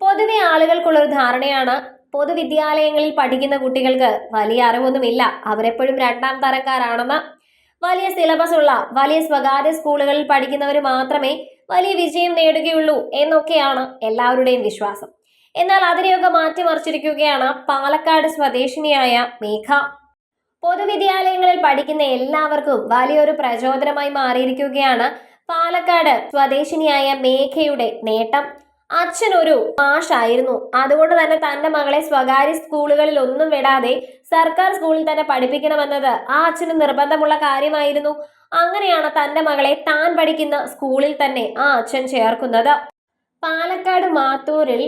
പൊതുവെ ആളുകൾക്കുള്ളൊരു ധാരണയാണ് പൊതുവിദ്യാലയങ്ങളിൽ പഠിക്കുന്ന കുട്ടികൾക്ക് വലിയ അറിവൊന്നുമില്ല. അവരെപ്പോഴും രണ്ടാം തരക്കാരാണെന്ന് വലിയ സിലബസ് ഉള്ള വലിയ സ്വകാര്യ സ്കൂളുകളിൽ പഠിക്കുന്നവർ മാത്രമേ വലിയ വിജയം നേടുകയുള്ളൂ എന്നൊക്കെയാണ് എല്ലാവരുടെയും വിശ്വാസം. എന്നാൽ അതിനെയൊക്കെ മാറ്റിമറിച്ചിരിക്കുകയാണ് പാലക്കാട് സ്വദേശിനിയായ മേഘ. പൊതുവിദ്യാലയങ്ങളിൽ പഠിക്കുന്ന എല്ലാവർക്കും വലിയൊരു പ്രചോദനമായി മാറിയിരിക്കുകയാണ് പാലക്കാട് സ്വദേശിനിയായ മേഘയുടെ നേട്ടം. അച്ഛൻ ഒരു മാഷായിരുന്നു. അതുകൊണ്ട് തന്നെ തന്റെ മകളെ സ്വകാര്യ സ്കൂളുകളിൽ ഒന്നും വിടാതെ സർക്കാർ സ്കൂളിൽ തന്നെ പഠിപ്പിക്കണമെന്നത് ആ അച്ഛന് നിർബന്ധമുള്ള കാര്യമായിരുന്നു. അങ്ങനെയാണ് തന്റെ മകളെ താൻ പഠിക്കുന്ന സ്കൂളിൽ തന്നെ ആ അച്ഛൻ ചേർക്കുന്നത്. പാലക്കാട് മാത്തൂരിൽ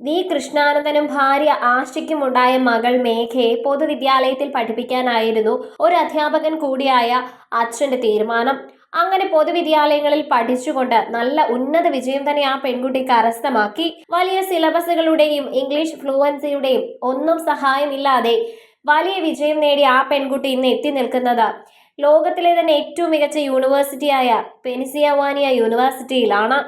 വി. കൃഷ്ണാനന്ദനും ഭാര്യ ആഷിക്കും ഉണ്ടായ മകൾ മേഘയെ പൊതുവിദ്യാലയത്തിൽ പഠിപ്പിക്കാനായിരുന്നു ഒരു അധ്യാപകൻ കൂടിയായ അച്ഛന്റെ തീരുമാനം. അങ്ങനെ പൊതുവിദ്യാലയങ്ങളിൽ പഠിച്ചുകൊണ്ട് നല്ല ഉന്നത വിജയം തന്നെ ആ പെൺകുട്ടി കരസ്ഥമാക്കി. വലിയ സിലബസുകളുടെയും ഇംഗ്ലീഷ് ഫ്ലുവൻസിയുടെയും ഒന്നും സഹായമില്ലാതെ വലിയ വിജയം നേടി ആ പെൺകുട്ടി ഇന്ന് എത്തി നിൽക്കുന്നത്. ലോകത്തിലെ തന്നെ ഏറ്റവും മികച്ച യൂണിവേഴ്സിറ്റിയായ പെനിസിയവാനിയ യൂണിവേഴ്സിറ്റിയിലാണ്.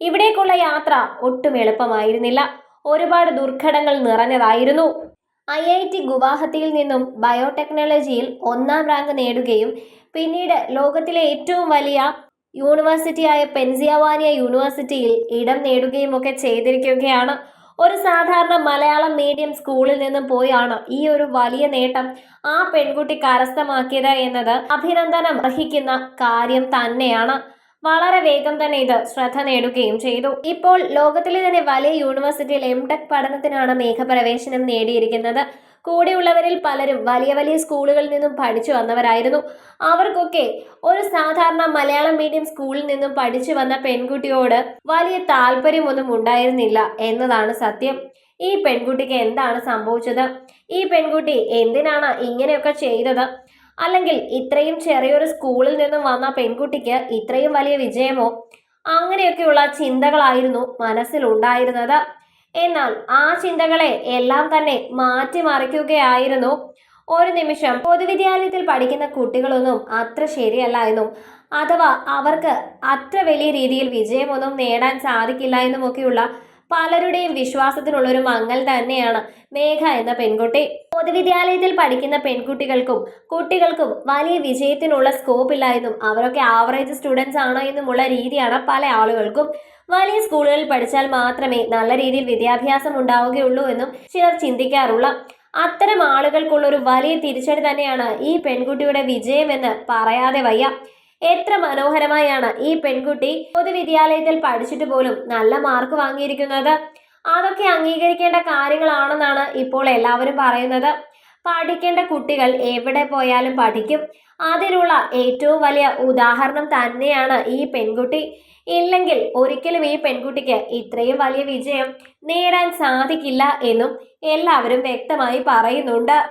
ഇവിടേക്കുള്ള യാത്ര ഒട്ടും എളുപ്പമായിരുന്നില്ല. ഒരുപാട് ദുർഘടങ്ങൾ നിറഞ്ഞതായിരുന്നു. ഐ ഐ ടി ഗുവാഹത്തിയിൽ നിന്നും ബയോടെക്നോളജിയിൽ ഒന്നാം റാങ്ക് നേടുകയും പിന്നീട് ലോകത്തിലെ ഏറ്റവും വലിയ യൂണിവേഴ്സിറ്റിയായ പെൻസിയവാനിയ യൂണിവേഴ്സിറ്റിയിൽ ഇടം നേടുകയും ഒക്കെ ചെയ്തിരിക്കുകയാണ്. ഒരു സാധാരണ മലയാളം മീഡിയം സ്കൂളിൽ നിന്നും പോയാണ് ഈ ഒരു വലിയ നേട്ടം ആ പെൺകുട്ടി കരസ്ഥമാക്കിയത് എന്നത് അഭിനന്ദനം അർഹിക്കുന്ന കാര്യം തന്നെയാണ്. വളരെ വേഗം തന്നെ ഇത് ശ്രദ്ധ നേടുകയും ചെയ്തു. ഇപ്പോൾ ലോകത്തിലെ തന്നെ വലിയ യൂണിവേഴ്സിറ്റിയിൽ എം ടെക് പഠനത്തിനാണ് മേഘ പ്രവേശനം നേടിയിരിക്കുന്നത്. കൂടെയുള്ളവരിൽ പലരും വലിയ വലിയ സ്കൂളുകളിൽ നിന്നും പഠിച്ചു വന്നവരായിരുന്നു. അവർക്കൊക്കെ ഒരു സാധാരണ മലയാളം മീഡിയം സ്കൂളിൽ നിന്നും പഠിച്ചു വന്ന പെൺകുട്ടിയോട് വലിയ താല്പര്യമൊന്നും ഉണ്ടായിരുന്നില്ല എന്നതാണ് സത്യം. ഈ പെൺകുട്ടിക്ക് എന്താണ് സംഭവിച്ചത്? ഈ പെൺകുട്ടി എന്തിനാണ് ഇങ്ങനെയൊക്കെ ചെയ്തത്? അല്ലെങ്കിൽ ഇത്രയും ചെറിയൊരു സ്കൂളിൽ നിന്നും വന്ന പെൺകുട്ടിക്ക് ഇത്രയും വലിയ വിജയമോ അങ്ങനെയൊക്കെയുള്ള ചിന്തകളായിരുന്നു മനസ്സിലുണ്ടായിരുന്നത്. എന്നാൽ ആ ചിന്തകളെ എല്ലാം തന്നെ മാറ്റിമറിക്കുകയായിരുന്നു. ഒരു നിമിഷം പൊതുവിദ്യാലയത്തിൽ പഠിക്കുന്ന കുട്ടികളൊന്നും അത്ര ശരിയല്ല എന്നും അഥവാ അവർക്ക് അത്ര വലിയ രീതിയിൽ വിജയമൊന്നും നേടാൻ സാധിക്കില്ല എന്നുമൊക്കെയുള്ള പലരുടെയും വിശ്വാസത്തിനുള്ളൊരു മങ്ങൽ തന്നെയാണ് മേഘ എന്ന പെൺകുട്ടി. പൊതുവിദ്യാലയത്തിൽ പഠിക്കുന്ന പെൺകുട്ടികൾക്കും കുട്ടികൾക്കും വലിയ വിജയത്തിനുള്ള സ്കോപ്പ് ഇല്ല എന്നും അവരൊക്കെ ആവറേജ് സ്റ്റുഡൻസ് ആണ് എന്നുമുള്ള രീതിയാണ് പല ആളുകൾക്കും. വലിയ സ്കൂളുകളിൽ പഠിച്ചാൽ മാത്രമേ നല്ല രീതിയിൽ വിദ്യാഭ്യാസം ഉണ്ടാവുകയുള്ളൂ എന്നും ചിലർ ചിന്തിക്കാറുള്ള. അത്തരം ആളുകൾക്കുള്ള ഒരു വലിയ തിരിച്ചടി തന്നെയാണ് ഈ പെൺകുട്ടിയുടെ വിജയമെന്ന് പറയാതെ വയ്യ. എത്ര മനോഹരമായാണ് ഈ പെൺകുട്ടി പൊതുവിദ്യാലയത്തിൽ പഠിച്ചിട്ട് പോലും നല്ല മാർക്ക് വാങ്ങിയിരിക്കുന്നത്. അതൊക്കെ അംഗീകരിക്കേണ്ട കാര്യങ്ങളാണെന്നാണ് ഇപ്പോൾ എല്ലാവരും പറയുന്നത്. പഠിക്കേണ്ട കുട്ടികൾ എവിടെ പോയാലും പഠിക്കും. അതിനുള്ള ഏറ്റവും വലിയ ഉദാഹരണം തന്നെയാണ് ഈ പെൺകുട്ടി. ഇല്ലെങ്കിൽ ഒരിക്കലും ഈ പെൺകുട്ടിക്ക് ഇത്രയും വലിയ വിജയം നേടാൻ സാധിക്കില്ല എന്നും എല്ലാവരും വ്യക്തമായി പറയുന്നുണ്ട്.